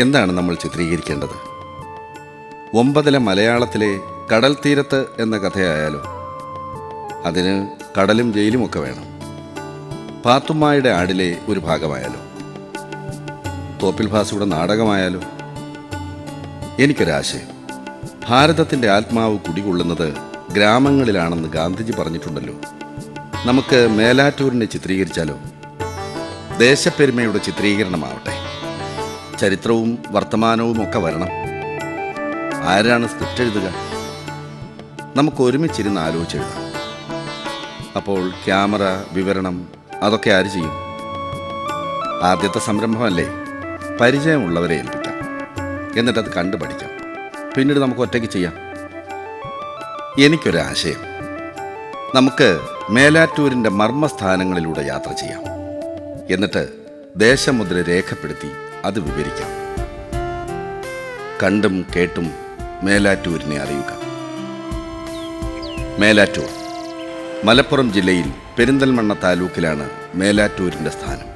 എന്താണ് നമ്മൾ ചിത്രീകരിക്കേണ്ടത്? ഒമ്പതിലെ മലയാളത്തിലെ കടൽ തീരത്ത് എന്ന കഥയായാലോ? അതിന് കടലും ജയിലുമൊക്കെ വേണം. പാത്തുമ്മയുടെ ആടിലെ ഒരു ഭാഗമായാലോ? തോപ്പിൽ ഭാസിയുടെ നാടകമായാലോ? എനിക്കൊരാശയം. ഭാരതത്തിന്റെ ആത്മാവ് കുടികൊള്ളുന്നത് ഗ്രാമങ്ങളിലാണെന്ന് ഗാന്ധിജി പറഞ്ഞിട്ടുണ്ടല്ലോ. നമുക്ക് മേലാറ്റൂരിനെ ചിത്രീകരിച്ചാലോ? ദേശപ്പെരുമയുടെ ചിത്രീകരണമാവട്ടെ. ചരിത്രവും വർത്തമാനവും ഒക്കെ വരണം. ആരാണ് സ്ക്രിപ്റ്റ് എഴുതുക? നമുക്ക് ഒരുമിച്ചിരുന്ന് ആലോചിച്ചെഴുതാം. അപ്പോൾ ക്യാമറ വിവരണം അതൊക്കെ ആര് ചെയ്യും? ആദ്യത്തെ സംരംഭമല്ലേ? പരിചയമുള്ളവരെ ഏൽപ്പിക്കാം. എന്നിട്ടത് കണ്ടു പഠിക്കാം. പിന്നീട് നമുക്ക് ഒറ്റയ്ക്ക് ചെയ്യാം. എനിക്കൊരാശയം നമുക്ക് മേലാറ്റൂരിന്റെ മർമ്മസ്ഥാനങ്ങളിലൂടെ യാത്ര ചെയ്യാം. എന്നിട്ട് ദേശമുദ്ര രേഖപ്പെടുത്തി അത് വിവരിക്കാം. കണ്ടും കേട്ടും മേലാറ്റൂരിനെ അറിയുക. മേലാറ്റൂർ മലപ്പുറം ജില്ലയിൽ പെരിന്തൽമണ്ണ താലൂക്കിലാണ് മേലാറ്റൂരിന്റെ സ്ഥാനം.